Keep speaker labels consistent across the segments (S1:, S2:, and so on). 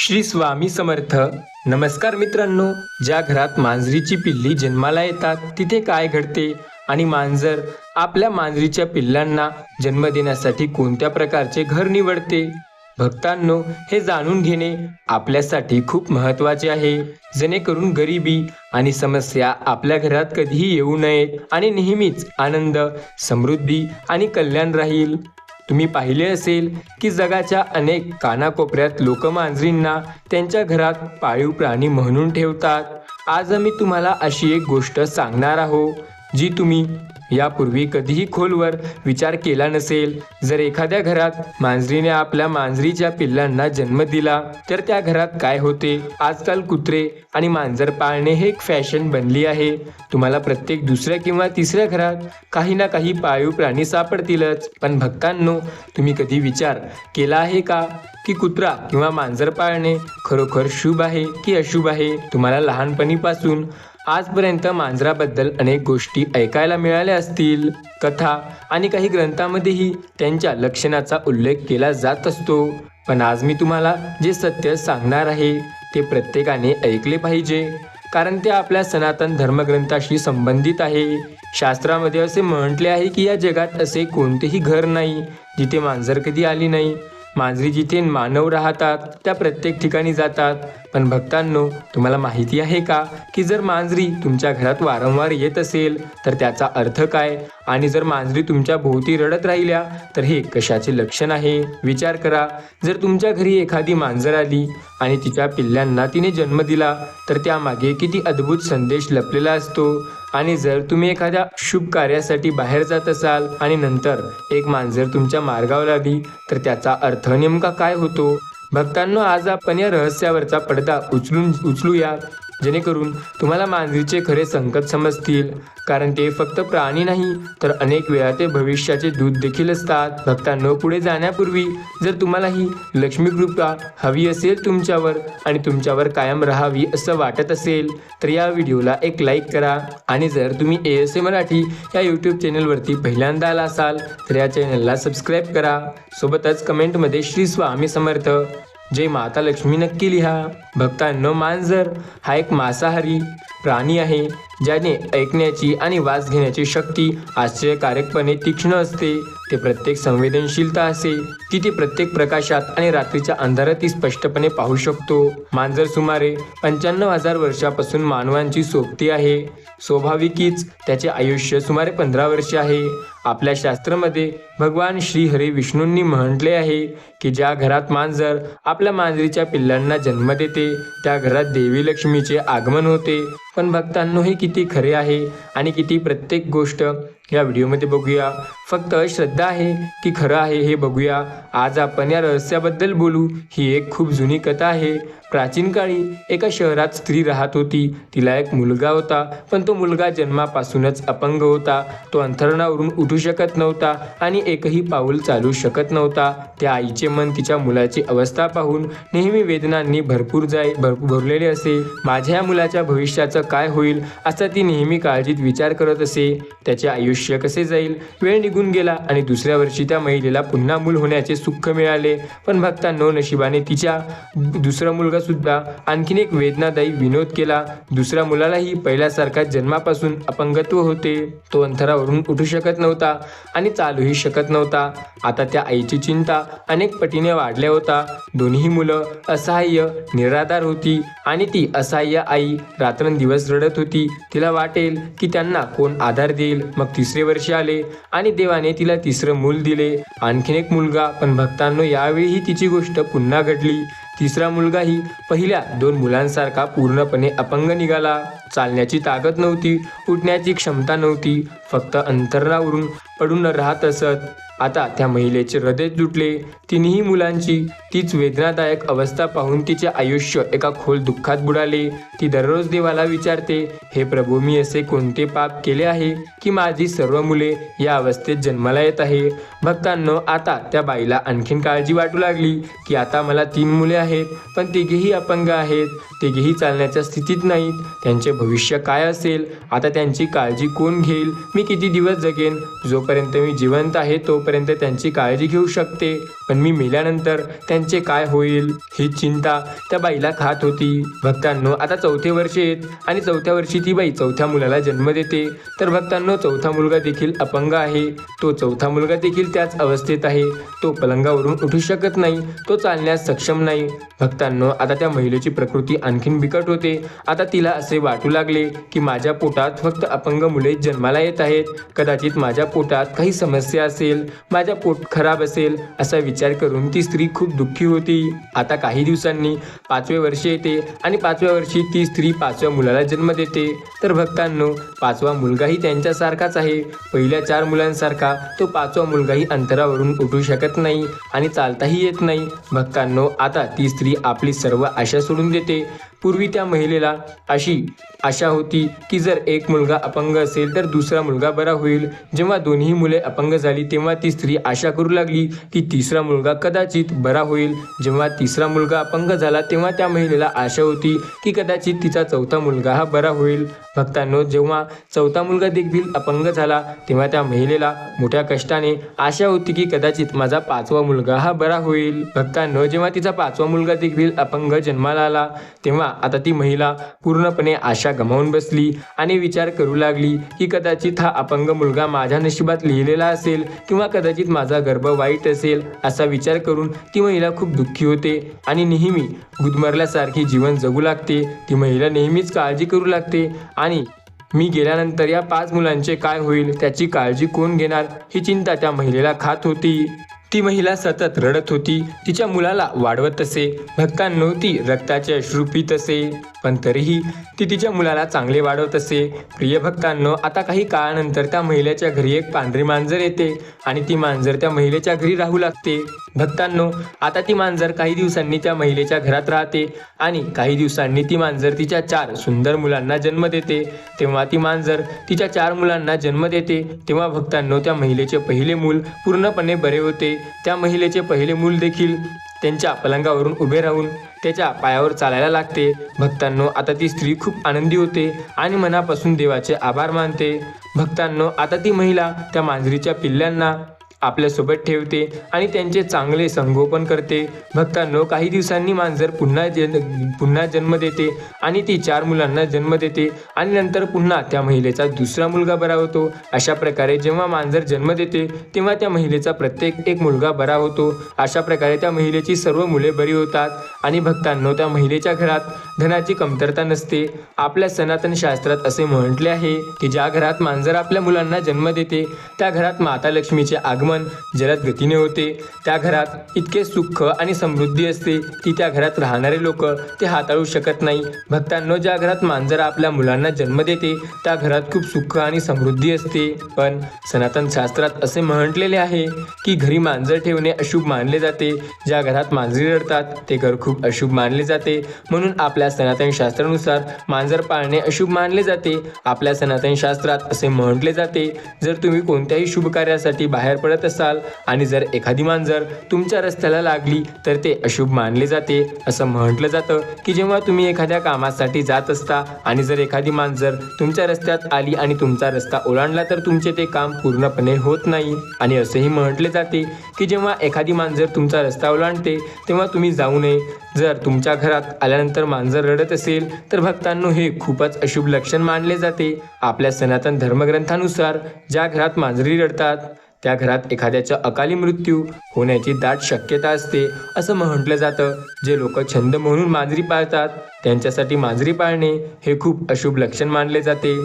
S1: श्री स्वामी समर्थ. नमस्कार मित्रांनो ज्या घरात मांजरीची पिल्ली जन्माला येतात तिथे काय घडते आणि मांजर आपल्या मांजरीच्या पिल्लांना जन्म देण्यासाठी कोणत्या प्रकारचे घर निवडते? भक्तांनो हे जाणून घेणे आपल्यासाठी खूप महत्त्वाचे आहे. जेणेकरून गरिबी आणि समस्या आपल्या घरात कधीही येऊ नयेत आणि नेहमीच आनंद समृद्धी आणि कल्याण राहील. तुम्ही पाहिले असेल की जगाच्या अनेक कानाकोपऱ्यात लोक मांजरींना त्यांच्या घरात पाळीव प्राणी म्हणून ठेवतात. आज आम्ही तुम्हाला अशी एक गोष्ट सांगणार आहो जी तुम्ही यापूर्वी कधीही खोलवर विचार केला नसेल. जर एखाद्या घरात मांजरीने आपल्या मांजरीच्या पिल्लांना जन्म दिला तर त्या घरात काय होते? आजकाल कुत्रे आणि मांजर पाळणे हे एक फॅशन बनली आहे. तुम्हाला प्रत्येक दुसऱ्या किंवा तिसऱ्या घरात काही ना काही पाळीव प्राणी सापडतीलच. पण भक्तांनो तुम्ही कधी विचार केला आहे का की कुत्रा किंवा मांजर पाळणे खरोखर शुभ आहे की अशुभ आहे? तुम्हाला लहानपणीपासून आजपर्यंत मांजराबद्दल अनेक गोष्टी ऐकायला मिळाल्या असतील. कथा आणि काही ग्रंथामध्येही त्यांच्या लक्षणाचा उल्लेख केला जात असतो. पण आज मी तुम्हाला जे सत्य सांगणार आहे ते प्रत्येकाने ऐकले पाहिजे. कारण ते आपल्या सनातन धर्मग्रंथाशी संबंधित आहे. शास्त्रामध्ये असे म्हटले आहे की या जगात असे कोणतेही घर नाही जिथे मांजर कधी आली नाही. मांजरी जिथे मानव राहतात त्या प्रत्येक ठिकाणी जातात. पण भक्तांनो तुम्हाला माहिती आहे का की जर मांजरी तुमच्या घरात वारंवार येत असेल तर त्याचा अर्थ काय? आणि जर मांजरी तुमच्या भोवती रडत राहिल्या तर हे कशाचे लक्षण आहे? विचार करा. जर तुमच्या घरी एखादी मांजर आली आणि तिच्या पिल्ल्यांना तिने जन्म दिला तर त्यामागे किती अद्भुत संदेश लपलेला असतो. आणि जर तुम्ही एखाद्या शुभ कार्यासाठी बाहेर जात असाल आणि नंतर एक मांजर तुमच्या मार्गावर आली तर त्याचा अर्थ नेमका काय होतो? भक्तांनो आज आपण या रहस्यावरचा पडदा उचलून उचलूया. जेणेकरून तुम्हाला मांजरीचे खरे संकट समजतील. कारण ते फक्त प्राणी नाही तर अनेक वेळा ते भविष्याचे दूध देखील असतात. भक्तांनो पुढे जाण्यापूर्वी जर तुम्हाला ही लक्ष्मी कृपा हवी असेल तुमच्यावर आणि तुमच्यावर कायम राहावी असं वाटत असेल तर या व्हिडिओला एक लाईक करा. आणि जर तुम्ही ए एस ए मराठी या यूट्यूब चॅनलवरती पहिल्यांदा आला असाल तर या चॅनलला सबस्क्राईब करा. सोबतच कमेंटमध्ये श्री स्वामी समर्थ. जय माता लक्ष्मी नक्की लिहा. भक्तांनो मांजर हा एक मांसाहारी प्राणी आहे ज्याने ऐकण्याची आणि वास घेण्याची शक्ती आश्चर्यकारकपणे तीक्ष्ण असते. ते प्रत्येक संवेदनशीलता असे की ते प्रत्येक प्रकाशात आणि रात्रीच्या अंधारातही स्पष्टपणे पाहू शकतो. मांजर सुमारे पंच्याण्णव हजार वर्षापासून मानवांची सोबती आहे. स्वाभाविकीच त्याचे आयुष्य सुमारे पंधरा वर्षे आहे. आपल्या शास्त्रामध्ये भगवान श्री हरी विष्णूंनी म्हटले आहे की ज्या घरात मांजर आपल्या मांजरीच्या पिल्लांना जन्म देते त्या घरात देवी लक्ष्मीचे आगमन होते. पण भक्तांनो हे किती खरे आहे आणि किती प्रत्येक गोष्ट या व्हिडिओमध्ये बघूया. फक्त श्रद्धा आहे की खरं आहे हे बघूया. आज आपण या रहस्याबद्दल बोलू. ही एक खूप जुनी कथा आहे. प्राचीन काळी एका शहरात स्त्री राहत होती. तिला एक मुलगा होता. पण तो मुलगा जन्मापासूनच अपंग होता. तो अंथरणावरून उठू शकत नव्हता आणि एकही पाऊल चालू शकत नव्हता. त्या आईचे मन तिच्या मुलाची अवस्था पाहून नेहमी वेदनांनी भरपूर जाय भर भरलेले असे. माझ्या या मुलाच्या भविष्याचं काय होईल? असा ती नेहमी काळजीत विचार करत असे. त्याचे आयुष्य कसे जाईल? वेळ निघून गेला आणि दुसऱ्या वर्षी त्या महिलेला पुन्हा मूल होण्याचे सुख मिळाले. पण भक्तांनो नशिबाने तिच्या दुसरा मुलगा सुद्धा आणखीन एक वेदनादायी विनोद केला. दुसऱ्या मुलालाही पहिल्यासारखा जन्मापासून अपंगत्व होते. तो अंतरावरून उठू शकत नव्हता आणि चालूही शकत नव्हता. आता त्या आईची चिंता अनेक पटीने वाढल्या होता. दोन्ही मुलं असहाय्य निराधार होती आणि ती असहाय्य आई रात्रंदिवस रडत होती. तिला वाटेल की त्यांना कोण आधार देईल? मग ती तिसरे वर्षी आले आणि देवाने तिला तिसरं मूल दिले. आणखीन एक मुलगा पण भक्तांनो यावेळीही तिची गोष्ट पुन्हा घडली. तिसरा मुलगाही पहिल्या दोन मुलांसारखा पूर्णपणे अपंग निघाला. चालण्याची ताकद नव्हती उठण्याची क्षमता नव्हती फक्त अंतरणावरून पडून राहत असत. आता त्या महिलेचे हृदय तुटले. तिन्ही मुलांची तीच वेदनादायक अवस्था पाहून तिचे आयुष्य एका खोल दुःखात बुडाले. ती दररोज देवाला विचारते हे प्रभू मी असे कोणते पाप केले आहे की माझी सर्व मुले या अवस्थेत जन्माला येत आहे? भक्तांनो आता त्या बाईला आणखीन काळजी वाटू लागली की आता मला तीन मुले आहेत. आहेत. पण तिघेही अपंग आहेत. तिघेही चालण्याच्या स्थितीत नाहीत. त्यांचे भविष्य काय असेल? आता त्यांची काळजी कोण घेईल? मी किती दिवस जगेन? जोपर्यंत मी जिवंत आहे तोपर्यंत त्यांची काळजी घेऊ शकते. पण मी मेल्यानंतर त्यांचे काय होईल? ही चिंता त्या बाईला खात होती. भक्तांनो आता चौथे वर्ष येत आणि चौथ्या वर्षी ती बाई चौथ्या मुलाला जन्म देते. तर भक्तांनो चौथा मुलगा देखील अपंग आहे. तो चौथा मुलगा देखील त्याच अवस्थेत आहे. तो पलंगावरून उठू शकत नाही. तो चालण्यास सक्षम नाही. भक्तांनो आता त्या महिलेची प्रकृती आणखीन बिकट होते. आता तिला असे वाटू लागले की माझ्या पोटात फक्त अपंग मुले जन्माला येत आहेत. कदाचित माझ्या पोटात काही समस्या असेल माझ्या पोट खराब असेल असा विचार करून ती स्त्री खूप दुःखी होती. आता काही दिवसांनी पाचवे वर्ष येते आणि पाचव्या वर्षी ती स्त्री पाचव्या मुलाला जन्म देते. तर भक्तांनो पाचवा मुलगाही त्यांच्यासारखाच आहे. पहिल्या चार मुलांसारखा तो पाचवा मुलगाही अंतरावरून उठू शकत नाही आणि चालताही येत नाही. भक्तांनो आता ती स्त्री आपली सर्व आशा सोडून देते. पूर्वी त्या महिलेला अशी आशा होती की जर एक मुलगा अपंग असेल तर दुसरा मुलगा बरा होईल. जेव्हा दोन्ही मुले अपंग झाली तेव्हा ती स्त्री आशा करू लागली की तिसरा मुलगा कदाचित बरा होईल. जेव्हा तिसरा मुलगा अपंग झाला तेव्हा त्या महिलेला आशा होती की कदाचित तिचा चौथा मुलगा हा बरा होईल. भक्तांनो जेव्हा चौथा मुलगा देखील अपंग झाला तेव्हा त्या महिलेला मोठ्या कष्टाने आशा होती की कदाचित माझा पाचवा मुलगा हा बरा होईल. भक्तांनो जेव्हा तिचा पाचवा मुलगा देखील अपंग जन्माला आला तेव्हा आता ती महिला पूर्णपणे आशा गमावून बसली आणि विचार करू लागली की कदाचित हा अपंग मुलगा माझ्या नशिबात लिहिलेला असेल किंवा कदाचित माझा गर्भ वाईट असेल असा विचार करून ती महिला खूप दुःखी होते आणि नेहमी गुदमरल्यासारखी जीवन जगू लागते. ती महिला नेहमीच काळजी करू लागते आणि मी गेल्यानंतर या पाच मुलांचे काय होईल त्याची काळजी कोण घेणार? ही चिंता त्या महिलेला खात होती. ती महिला सतत रडत होती. तिच्या मुलाला वाढवत असे भक्तांनो ती रक्ताचे अश्रू पित असे. पण तरीही ती तिच्या मुलाला चांगले वाढवत असे. प्रिय भक्तांनो आता काही काळानंतर त्या महिलेच्या घरी एक पांढरी मांजर येते आणि ती मांजर त्या महिलेच्या घरी राहू लागते. भक्तांनो आता ती मांजर काही दिवसांनी त्या महिलेच्या घरात राहते आणि काही दिवसांनी ती मांजर तिच्या चार सुंदर मुलांना जन्म देते. तेव्हा ती मांजर तिच्या चार मुलांना जन्म देते. तेव्हा भक्तांनो त्या महिलेचे पहिले मूल पूर्णपणे बरे होते. त्या महिलेचे पहिले मूल देखील त्यांच्या पलंगावरून उभे राहून त्याच्या पायावर चालायला लागते. भक्तांनो आता ती स्त्री खूप आनंदी होते आणि मनापासून देवाचे आभार मानते. भक्तांनो आता ती महिला त्या मांजरीच्या पिल्ल्यांना आपल्यासोबत ठेवते आणि त्यांचे चांगले संगोपन करते. भक्तांनो काही दिवसांनी मांजर पुन्हा जन पुन्हा जन्म देते आणि ती चार मुलांना जन्म देते आणि नंतर पुन्हा त्या महिलेचा दुसरा मुलगा बरा होतो. अशा प्रकारे जेव्हा मांजर जन्म देते तेव्हा त्या महिलेचा प्रत्येक एक मुलगा बरा होतो. अशा प्रकारे त्या महिलेची सर्व मुले बरी होतात आणि भक्तांनो त्या महिलेच्या घरात धनाची कमतरता नसते. आपल्या सनातन शास्त्रात असे म्हटले आहे की ज्या घरात मांजर आपल्या मुलांना जन्म देते त्या घरात माता लक्ष्मीचे आगमन जलद गतीने होते. त्या घरात इतके सुख आणि समृद्धी असते की त्या घरात राहणारे लोक ते हाताळू शकत नाही. भक्तांनो ज्या घरात मांजर आपल्या मुलांना जन्म देते त्या घरात खूप सुख आणि समृद्धी असते. पण सनातन शास्त्रात असे म्हटलेले आहे की घरी मांजर ठेवणे अशुभ मानले जाते. ज्या घरात मांजरी रडतात ते घर खूप अशुभ मानले जाते. म्हणून आपल्या सनातन शास्त्रानुसार मांजर पाळणे अशुभ मानले जाते. आपल्या सनातन शास्त्रात असे म्हटले जाते जर तुम्ही कोणत्याही शुभ कार्यासाठी बाहेर पडत असाल आणि जर एखादी मांजर तुमच्या रस्त्याला लागली तर ते अशुभ मानले जाते. असं म्हटलं जातं की जेव्हा तुम्ही एखाद्या कामासाठी जात असता आणि जर एखादी मांजर तुमच्या रस्त्यात आली आणि तुमचा रस्ता ओलांडला तर तुमचे ते काम पूर्णपणे होत नाही. आणि असेही म्हटले जाते की जेव्हा एखादी मांजर तुमचा रस्ता ओलांडते तेव्हा तुम्ही जाऊ नये. जर तुमच्या घरात आल्यानंतर मांजर रडत असेल तर भक्तांनो हे खूपच अशुभ लक्षण मानले जाते. आपल्या सनातन धर्मग्रंथानुसार ज्या घरात मांजरी रडतात त्या घरात एखाद्याचा अकाली मृत्यू होण्याची दाट शक्यता असते असं म्हटलं जातं. जे लोक छंद म्हणून मांजरी पाळतात त्यांच्यासाठी मांजरी पाळणे हे खूप अशुभ लक्षण मानले जाते.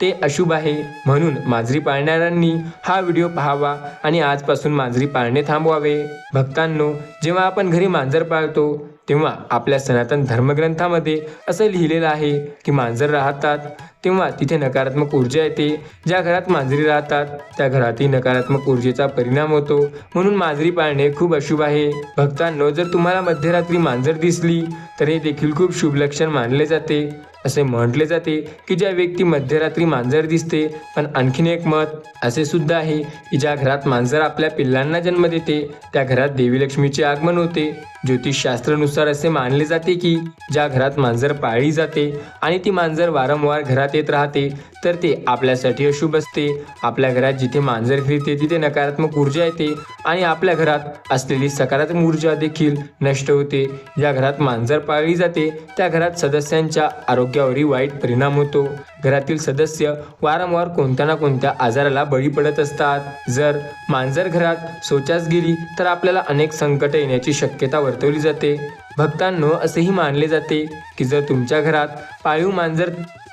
S1: ते अशुभ आहे म्हणून मांजरी पाळणाऱ्यांनी हा व्हिडिओ पाहावा आणि आजपासून मांजरी पाळणे थांबवावे. भक्तांनो जेव्हा आपण घरी मांजर पाळतो तेव्हा आपल्या सनातन धर्मग्रंथामध्ये असं लिहिलेलं आहे की मांजर राहतात तेव्हा तिथे नकारात्मक ऊर्जा येते. ज्या घरात मांजरी राहतात त्या घरातही नकारात्मक ऊर्जेचा परिणाम होतो. म्हणून मांजरी पाळणे खूप अशुभ आहे. भक्तांनो जर तुम्हाला मध्यरात्री मांजर दिसली तर हे देखील खूप शुभ लक्षण मानले जाते. असे म्हटले जाते की ज्या व्यक्ती मध्यरात्री मांजर दिसते पण आणखीन एक मत असे सुद्धा आहे की ज्या घरात मांजर आपल्या पिल्लांना जन्म देते त्या घरात देवी लक्ष्मीचे आगमन होते. ज्योतिषशास्त्रानुसार असे मानले जाते की ज्या घरात मांजर पाळली जाते आणि ती मांजर वारंवार घरात येत राहते तर ते आपल्यासाठी अशुभ असते. आपल्या घरात जिथे मांजर फिरते तिथे नकारात्मक ऊर्जा येते आणि आपल्या घरात असलेली सकारात्मक ऊर्जा देखील नष्ट होते. ज्या घरात मांजर पाळली जाते त्या घरात सदस्यांच्या आरोग्यावरही वाईट परिणाम होतो. घरातील सदस्य वारंवार कोणत्या ना कोणत्या आजाराला बळी पडत असतात. जर मांजर घरात शौचास गेली तर आपल्याला अनेक संकट येण्याची शक्यता वर्तवली जाते. भक्तांनो असेही मानले जाते की जर तुमच्या घरात पाळीव मांजर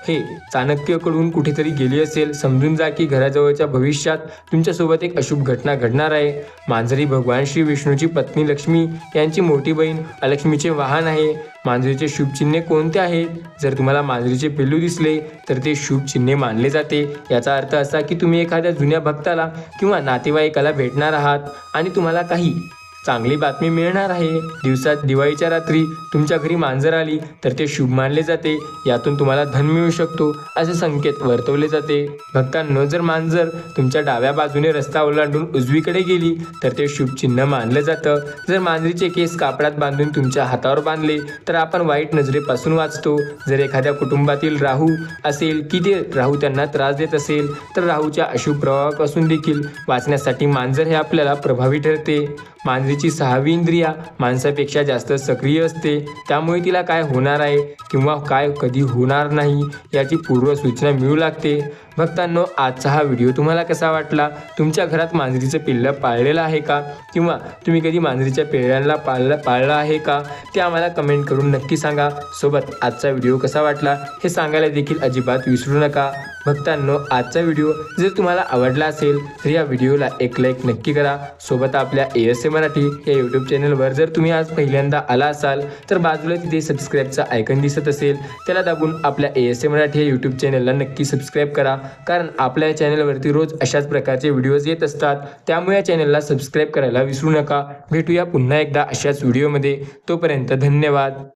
S1: हे चाणक्यकडून कुठेतरी गेली असेल. समजून जा की घराजवळच्या भविष्यात तुमच्यासोबत एक अशुभ घटना घडणार आहे. मांजरी भगवान श्री विष्णूची पत्नी लक्ष्मी यांची मोठी बहीण अलक्ष्मीचे वाहन आहे. मांजरीचे शुभचिन्हे कोणते आहेत? जर तुम्हाला मांजरीचे पिल्लू दिसले तर ते शुभचिन्हे मानले जाते. याचा अर्थ असा की तुम्ही एखाद्या जुन्या भक्ताला किंवा नातेवाईकाला भेटणार आहात आणि तुम्हाला काही चांगली बातमी मिळणार आहे. दिवसात दिवाळीच्या रात्री तुमच्या घरी मांजर आली तर ते शुभ मानले जाते. यातून तुम्हाला धन मिळू शकतो असे संकेत वर्तवले जाते. भक्तांनो जर मांजर तुमच्या डाव्या बाजूने रस्ता ओलांडून उजवीकडे गेली तर ते शुभ चिन्ह मानलं जातं. जर मांजरीचे केस कापडात बांधून तुमच्या हातावर बांधले तर आपण वाईट नजरेपासून वाचतो. जर एखाद्या कुटुंबातील राहू असेल की ते राहू त्यांना त्रास देत असेल तर राहूच्या अशुभ प्रभावापासून देखील वाचण्यासाठी मांजर हे आपल्याला प्रभावी ठरते. मांजरीची सहावी इंद्रिया माणसापेक्षा जास्त सक्रिय असते. त्यामुळे तिला काय होणार आहे किंवा काय कधी होणार नाही याची पूर्व सूचना मिळू लागते. भक्तांनो आजचा हा व्हिडिओ तुम्हाला कसा वाटला? तुमच्या घरात मांजरीचं पिल्लं पाळलेलं आहे का? किंवा तुम्ही कधी मांजरीच्या पिल्ल्यांना पाळलं पाळलं आहे का? ते आम्हाला कमेंट करून नक्की सांगा. सोबत आजचा व्हिडिओ कसा वाटला? हे सांगायला देखील अजिबात विसरू नका. भक्तांनो आजचा व्हिडिओ जर तुम्हाला आवडला असेल तर या व्हिडिओला एक लाईक नक्की करा. सोबत आपल्या ए एस ए मराठी या यूट्यूब चॅनलवर जर तुम्ही आज पहिल्यांदा आला असाल तर बाजूला तिथे सबस्क्राईबचं आयकन दिसत असेल त्याला दाबून आपल्या ए एस ए मराठी या यूट्यूब चॅनलला नक्की सबस्क्राईब करा. कारण आपल्या या चॅनलवरती रोज अशाच प्रकारचे व्हिडिओज येत असतात. त्यामुळे या चॅनलला सबस्क्राईब करायला विसरू नका. भेटूया पुन्हा एकदा अशाच व्हिडिओमध्ये तोपर्यंत धन्यवाद.